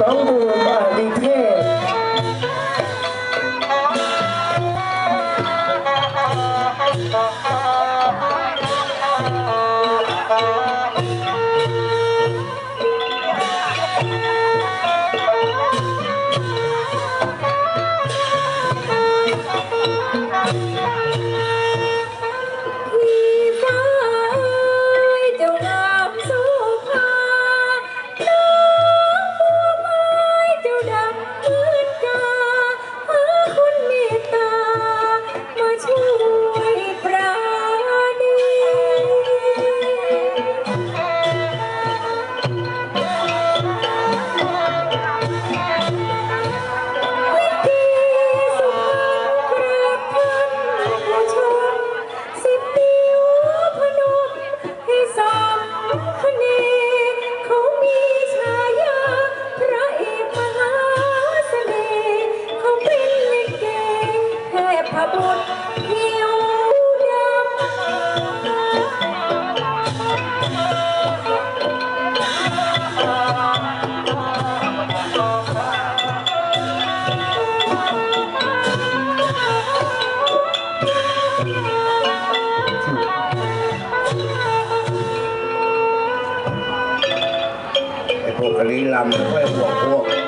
น้องบูมอา พบุตรผิวดไอ้พวกกะลีลำไม่ค่อยห่วงพวก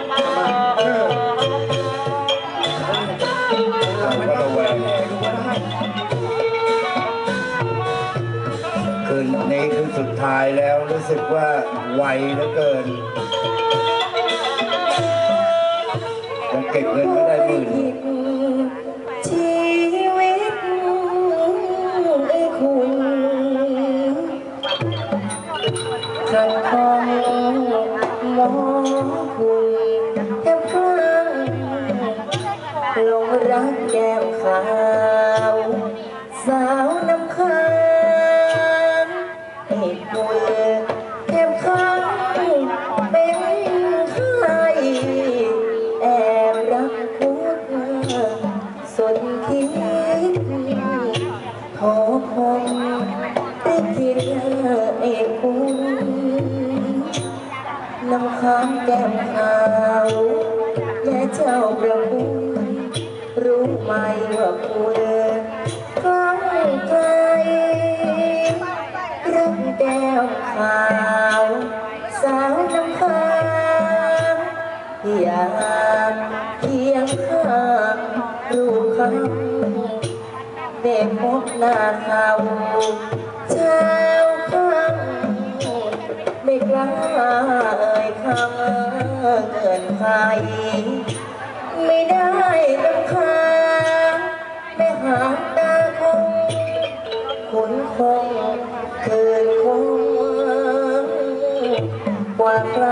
คืนนี้คือสุดท้ายแล้วรู้สึกว่าไวเหลือเกินยังเก็บเงินไม่ได้หมื่นชีวิตไอ้คุณขันคองมองคุณแทบคลั่งหลงรักแก้มขาวสาว ให้คุณแทบข้างเป็นใครแอบรักคุณสุดคิดพอคงได้กินไอ้คุณน้ำค้างแก้มขาวและเจ้าประคุณรู้ไหมว่าคุณ วขาวสาวน้ำค้างอยากเคียงข้างดูคำได้พบหน้าเขาเช้าค่ำไม่กล้าเอ่ยคำเกินไปไม่ได้ต้องค้างไม่หางตา ว่าใคร